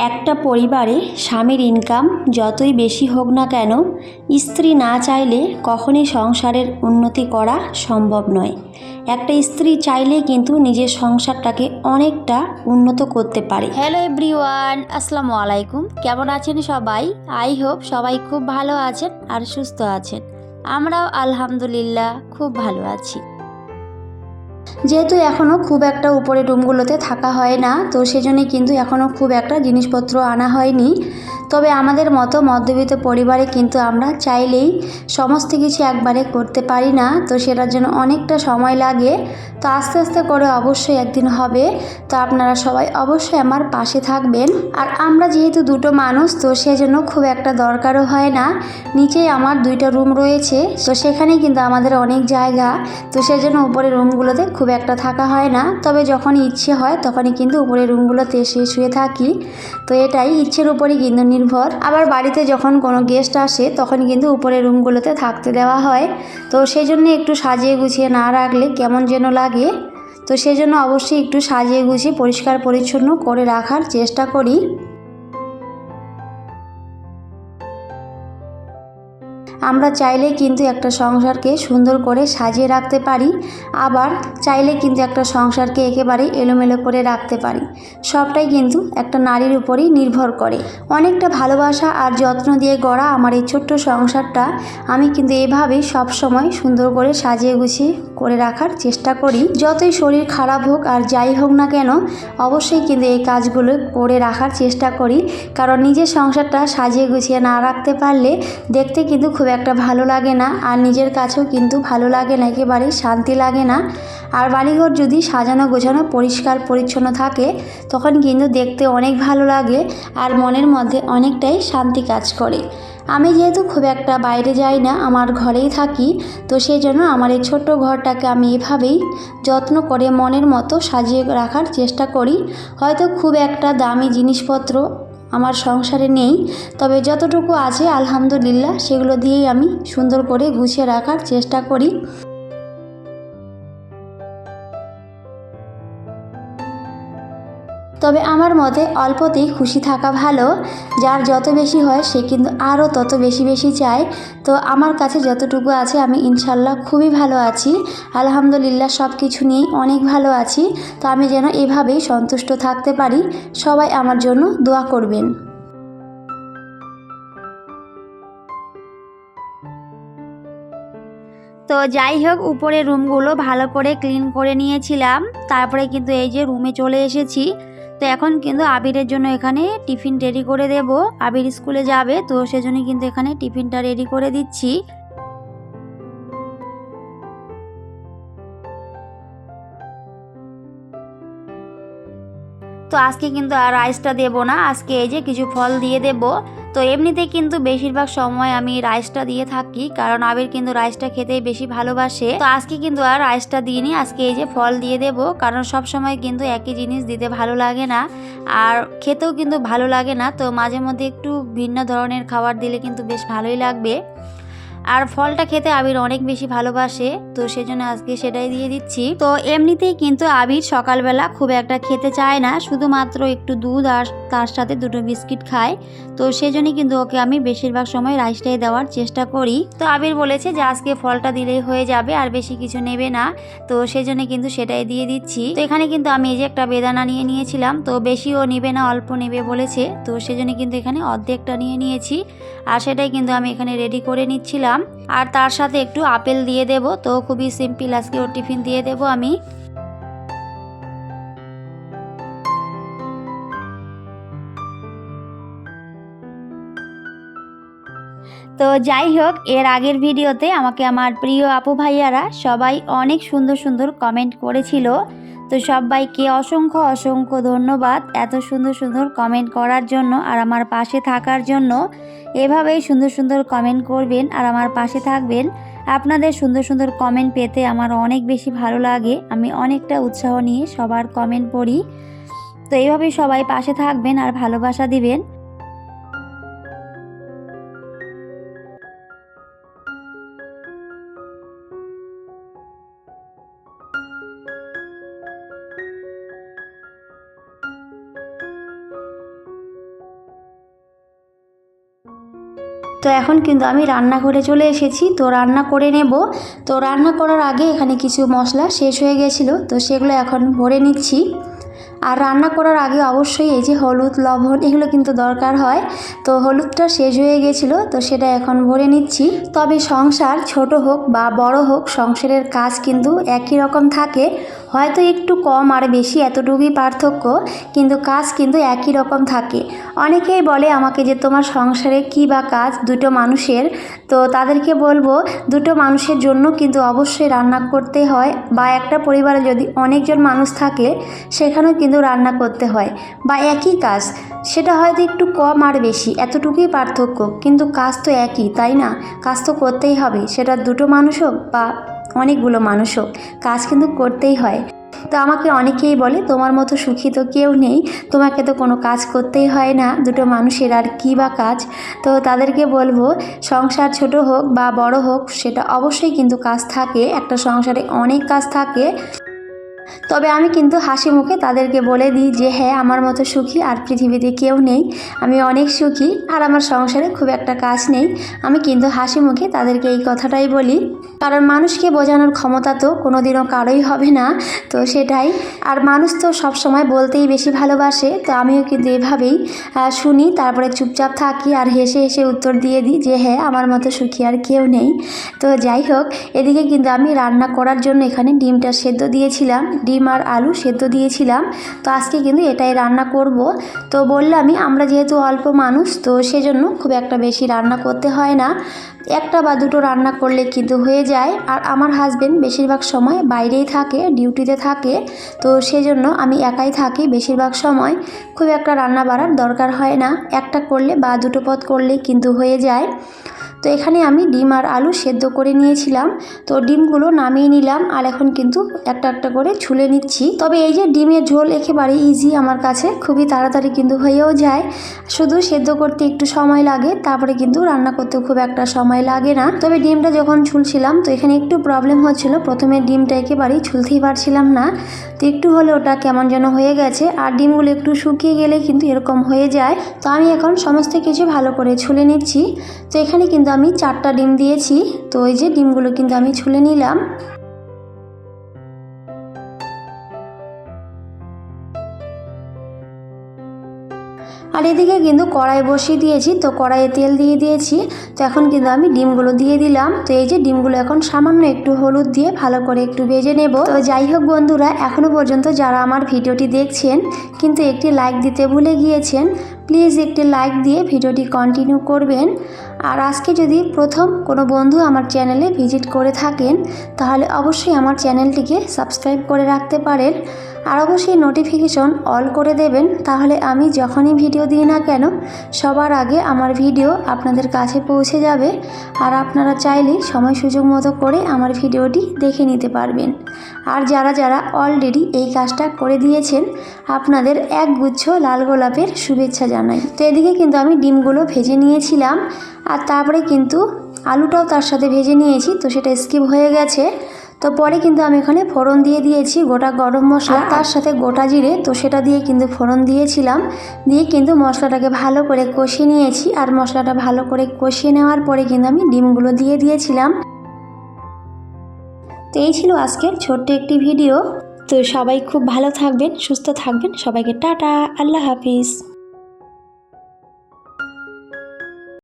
একটা পরিবারে স্বামীর ইনকাম যতই বেশি হোক না কেন, স্ত্রী না চাইলে কখনই সংসারের উন্নতি করা সম্ভব নয়। একটা স্ত্রী চাইলে কিন্তু নিজের সংসারটাকে অনেকটা উন্নত করতে পারে। হ্যালো এভরিওয়ান আসসালামু আলাইকুম। কেমন আছেন সবাই? আই হোপ সবাই খুব ভালো আছেন আর সুস্থ আছেন। আমরাও আলহামদুলিল্লাহ খুব ভালো আছি। যেহেতু এখনও খুব একটা উপরে রুমগুলোতে থাকা হয় না, তো সেজন্যই কিন্তু এখনও খুব একটা জিনিসপত্র আনা হয়নি। তবে আমাদের মতো মধ্যবিত্ত পরিবারে কিন্তু আমরা চাইলেই সমস্ত কিছু একবারে করতে পারি না, তো সেটার জন্য অনেকটা সময় লাগে। তো আস্তে আস্তে করে অবশ্যই একদিন হবে, তো আপনারা সবাই অবশ্যই আমার পাশে থাকবেন। আর আমরা যেহেতু দুটো মানুষ, তো সেজন্য খুব একটা দরকারও হয় না। নিচেই আমার দুইটা রুম রয়েছে, তো সেখানেই কিন্তু আমাদের অনেক জায়গা, তো সেজন্য উপরে রুমগুলোতে খুব একটা থাকা হয় না, তবে যখন ইচ্ছে হয় তখনই কিন্তু উপরে রুমগুলোতে এসে শুয়ে থাকি। তো এটাই ইচ্ছের উপরই কিন্তু নির্ভর। আবার বাড়িতে যখন কোনো গেস্ট আসে তখন কিন্তু উপরে রুমগুলোতে থাকতে দেওয়া হয়। তো সেই জন্য একটু সাজিয়ে গুছিয়ে না রাখলে কেমন যেন লাগে। তো সেই জন্য অবশ্যই একটু সাজিয়ে গুছিয়ে পরিষ্কার পরিচ্ছন্ন করে রাখার চেষ্টা করি। আমরা চাইলে কিন্তু একটা সংসারকে সুন্দর করে সাজিয়ে রাখতে পারি, আবার চাইলে কিন্তু একটা সংসারকে একেবারে এলোমেলো করে রাখতে পারি। সবটাই কিন্তু একটা নারীর উপরই নির্ভর করে। অনেকটা ভালোবাসা আর যত্ন দিয়ে গড়া আমার এই ছোট্ট সংসারটা আমি কিন্তু এভাবেই সবসময় সুন্দর করে সাজিয়ে গুছিয়ে করে রাখার চেষ্টা করি। যতই শরীর খারাপ হোক আর যাই হোক না কেন, অবশ্যই কিন্তু এই কাজগুলো করে রাখার চেষ্টা করি। কারণ নিজের সংসারটা সাজিয়ে গুছিয়ে না রাখতে পারলে দেখতে কিন্তু খুব একটা ভালো লাগে না। আর নিজের কাছেও কিন্তু ভালো লাগে না। একেবারে শান্তি লাগে না। আর বাড়িঘর যদি সাজানো গোছানো পরিষ্কার পরিচ্ছন্ন থাকে, তখন কিন্তু দেখতে অনেক ভালো লাগে আর মনের মধ্যে অনেকটাই শান্তি কাজ করে। আমি যেহেতু খুব একটা বাইরে যাই না, আমার ঘরেই থাকি, তো সেই জন্য আমার এই ছোট্ট ঘরটাকে আমি এভাবেই যত্ন করে মনের মতো সাজিয়ে রাখার চেষ্টা করি। হয়তো খুব একটা দামি জিনিসপত্র আমার সংসারে নেই। তবে যতটুকু আছে, আলহামদুলিল্লাহ, সেগুলো দিয়েই আমি সুন্দর করে গুছিয়ে রাখার চেষ্টা করি। তবে আমার মতে অল্পতেই খুশি থাকা ভালো। যার যত বেশি হয়, সে কিন্তু আরও তত বেশি বেশি চায়। তো আমার কাছে যতটুকু আছে, আমি ইনশাল্লাহ খুবই ভালো আছি। আলহামদুলিল্লাহ সব কিছু নিয়েই অনেক ভালো আছি। তো আমি যেন এভাবেই সন্তুষ্ট থাকতে পারি। সবাই আমার জন্য দোয়া করবেন। তো যাই হোক উপরে রুমগুলো ভালো করে ক্লিন করে নিয়েছিলাম। তারপরে কিন্তু এই যে রুমে চলে এসেছি। তো এখন কিন্তু আবিরের জন্য এখানে টিফিন রেডি করে দেব। আবির স্কুলে যাবে, তো সেজন্য কিন্তু এখানে টিফিনটা রেডি করে দিচ্ছি। তো আজকে কিন্তু আর রাইসটা দেবো না, আজকে এই যে কিছু ফল দিয়ে দেব। তো এমনিতে কিন্তু বেশিরভাগ সময় আমি রাইসটা দিয়ে থাকি, কারণ আবির কিন্তু রাইসটা খেতেই বেশি ভালোবাসে। তো আজকে কিন্তু আর রাইসটা দিইনি, আজকে এই যে ফল দিয়ে দেব, কারণ সব সময় কিন্তু একই জিনিস দিতে ভালো লাগে না, আর খেতেও কিন্তু ভালো লাগে না, তো মাঝে মধ্যে একটু ভিন্ন ধরনের খাবার দিলে কিন্তু বেশ ভালোই লাগবে। আর ফলটা খেতে আবির অনেক বেশি ভালোবাসে, তো সেজন্য আজকে সেটাই দিয়ে দিচ্ছি। তো এমনিতেই কিন্তু আবির সকালবেলা খুব একটা খেতে চায় না, শুধুমাত্র একটু দুধ আর তার সাথে দুটো বিস্কিট খায়। তো সেজন্যই কিন্তু ওকে আমি বেশিরভাগ সময় রাইসটাই দেওয়ার চেষ্টা করি। তো আবির বলেছে যে, আজকে ফলটা দিলেই হয়ে যাবে, আর বেশি কিছু নেবে না। তো সেজন্য কিন্তু সেটাই দিয়ে দিচ্ছি। তো এখানে কিন্তু আমি এই যে একটা বেদানা নিয়ে নিয়েছিলাম, তো বেশিও নেবে না, অল্প নেবে বলেছে। তো সেজন্য কিন্তু এখানে অর্ধেকটা নিয়ে নিয়েছি। আর সেটাই কিন্তু আমি এখানে রেডি করে নিচ্ছিলাম। আর তার সাথে একটু আপেল দিয়ে দেব। তো খুবই সিম্পল আজকে ওর টিফিন দিয়ে দেব আমি। তো যাই হোক, এর আগের ভিডিওতে আমাকে আমার প্রিয় আপু ভাইয়ারা সবাই অনেক সুন্দর সুন্দর কমেন্ট করেছিল। তো সবাইকে অসংখ্য অসংখ্য ধন্যবাদ এত সুন্দর সুন্দর কমেন্ট করার জন্য আর আমার পাশে থাকার জন্য। এভাবেই সুন্দর সুন্দর কমেন্ট করবেন আর আমার পাশে থাকবেন। আপনাদের সুন্দর সুন্দর কমেন্ট পেতে আমার অনেক বেশি ভালো লাগে। আমি অনেকটা উৎসাহ নিয়ে সবার কমেন্ট পড়ি। তো এইভাবেই সবাই পাশে থাকবেন আর ভালোবাসা দিবেন। তো এখন কিন্তু আমি রান্নাঘরে চলে এসেছি। তো রান্না করে নেব। তো রান্না করার আগে এখানে কিছু মশলা শেষ হয়ে গেছিল। তো সেগুলো এখন ভরে নিচ্ছি। আর রান্না করার আগে অবশ্যই এই যে হলুদ, লবণ এগুলো কিন্তু দরকার হয়। তো হলুদটা শেষ হয়ে গেছিল। তো সেটা এখন ভরে নিচ্ছি। তবে সংসার ছোট হোক বা বড় হোক, সংসারের কাজ কিন্তু একই রকম থাকে। হয়তো একটু কম আর বেশি এতটুকুই পার্থক্য, কিন্তু কাজ কিন্তু একই রকম থাকে। অনেকেই বলে আমাকে যে, তোমার সংসারে কী বা কাজ? দুটো মানুষের। তো তাদেরকে বলব, দুটো মানুষের জন্য কিন্তু অবশ্যই রান্না করতে হয় বা একটা পরিবারে যদি অনেকজন মানুষ থাকে, সেখানেও কিন্তু রান্না করতে হয় বা একই কাজ। সেটা হয়তো একটু কম আর বেশি, এতটুকুই পার্থক্য, কিন্তু কাজ তো একই, তাই না? কাজ তো করতেই হবে, সেটা দুটো মানুষ হোক বা অনেকগুলো মানুষ হোক কাজ কিন্তু করতেই হয়। তো আমাকে অনেকেই বলে, তোমার মতো সুখী তো কেউ নেই, তোমাকে তো কোনো কাজ করতেই হয় না, দুটো মানুষের আর কী বা কাজ? তো তাদেরকে বলব, সংসার ছোট হোক বা বড় হোক, সেটা অবশ্যই কিন্তু কাজ থাকে, একটা সংসারে অনেক কাজ থাকে। তবে আমি কিন্তু হাসি মুখে তাদেরকে বলে দিই যে হ্যাঁ আমার মতো সুখী আর পৃথিবীতে কেউ নেই। আমি অনেক সুখী আর আমার সংসারে খুব একটা কাজ নেই। আমি কিন্তু হাসি মুখে তাদেরকে এই কথাটাই বলি। কারণ মানুষকে বোঝানোর ক্ষমতা তো কোনোদিনও কারোই হবে না, তো সেটাই। আর মানুষ তো সব সময় বলতেই বেশি ভালোবাসে, তো আমিও কিন্তু এভাবেই শুনি, তারপরে চুপচাপ থাকি আর হেসে হেসে উত্তর দিয়ে দিই যে হ্যাঁ আমার মতো সুখী আর কেউ নেই। তো যাই হোক, এদিকে কিন্তু আমি রান্না করার জন্য এখানে ডিমটা সেদ্ধ দিয়েছিলাম। ডিম আর আলু সেদ্ধ দিয়েছিলাম। তো আজকে কিন্তু এটাই রান্না করব। তো বললামই, আমরা যেহেতু অল্প মানুষ, তো সেজন্য খুব একটা বেশি রান্না করতে হয় না। একটা বা দুটো রান্না করলে কিন্তু হয়ে যায়। আর আমার হাজবেন্ড বেশিরভাগ সময় বাইরেই থাকে ডিউটিতে থাকে। তো সেজন্য আমি একাই থাকি বেশিরভাগ সময়। খুব একটা রান্না বাড়ার দরকার হয় না। একটা করলে বা দুটো পদ করলে কিন্তু হয়ে যায়। তো এখানে আমি ডিম আর আলু সেদ্ধ করে নিয়েছিলাম। তো ডিমগুলো নামিয়ে নিলাম আর এখন কিন্তু একটা একটা করে ছুলে নিচ্ছি। তবে এই যে ডিমের ঝোল একেবারে ইজি আমার কাছে, খুবই তাড়াতাড়ি কিন্তু হয়েও যায়। শুধু সেদ্ধ করতে একটু সময় লাগে, তারপরে কিন্তু রান্না করতে খুব একটা সময় লাগে না। তবে ডিমটা যখন ছুলছিলাম, তো এখানে একটু প্রবলেম হচ্ছিল। প্রথমে ডিমটা একেবারেই ছুলতেই পারছিলাম না। তো একটু হলে ওটা কেমন যেন হয়ে গেছে। আর ডিমগুলো একটু শুকিয়ে গেলে কিন্তু এরকম হয়ে যায়। তো আমি এখন সমস্ত কিছু ভালো করে ছুলে নিচ্ছি। তো এখানে কিন্তু আমি চারটা ডিম দিয়েছি, তো ওই যে ডিমগুলো কিন্তু আমি ছুলে নিলাম। আর এদিকে কিন্তু কড়াই বসিয়ে দিয়েছি, তো কড়াইয়ে তেল দিয়ে দিয়েছি, তো এখন কিন্তু আমি ডিমগুলো দিয়ে দিলাম। তো এই যে ডিমগুলো এখন সামান্য একটু হলুদ দিয়ে ভালো করে একটু ভেজে নেব। তো যাই হোক বন্ধুরা এখনও পর্যন্ত যারা আমার ভিডিওটি দেখছেন, কিন্তু একটি লাইক দিতে ভুলে গিয়েছেন প্লিজ একটি লাইক দিয়ে ভিডিওটি কন্টিনিউ করবেন। আর আজকে যদি প্রথম কোনো বন্ধু আমার চ্যানেলে ভিজিট করে থাকেন, তাহলে অবশ্যই আমার চ্যানেলটিকে সাবস্ক্রাইব করে রাখতে পারেন। আর অবশ্যই নোটিফিকেশন অল করে দেবেন, তাহলে আমি যখনই ভিডিও দিই না কেন, সবার আগে আমার ভিডিও আপনাদের কাছে পৌঁছে যাবে। আর আপনারা চাইলে সময় সুযোগ মতো করে আমার ভিডিওটি দেখে নিতে পারবেন। আর যারা যারা অলরেডি এই কাজটা করে দিয়েছেন, আপনাদের এক গুচ্ছ লাল গোলাপের শুভেচ্ছা জানাই। তো এদিকে কিন্তু আমি ডিমগুলো ভেজে নিয়েছিলাম। আর তারপরে কিন্তু আলুটাও তার সাথে ভেজে নিয়েছি, তো সেটা স্কিপ হয়ে গেছে। তো পরে কিন্তু আমি এখানে ফোড়ন দিয়ে দিয়েছি, গোটা গরম মশলা তার সাথে গোটা জিরে, তো সেটা দিয়ে কিন্তু ফোড়ন দিয়েছিলাম। দিয়ে কিন্তু মশলাটাকে ভালো করে কষিয়ে নিয়েছি, আর মশলাটা ভালো করে কষিয়ে নেওয়ার পরে কিন্তু আমি ডিমগুলো দিয়ে দিয়েছিলাম। তো এই ছিল আজকের ছোট্ট একটি ভিডিও। তো সবাই খুব ভালো থাকবেন, সুস্থ থাকবেন, সবাইকে টাটা, আল্লাহ হাফিজ।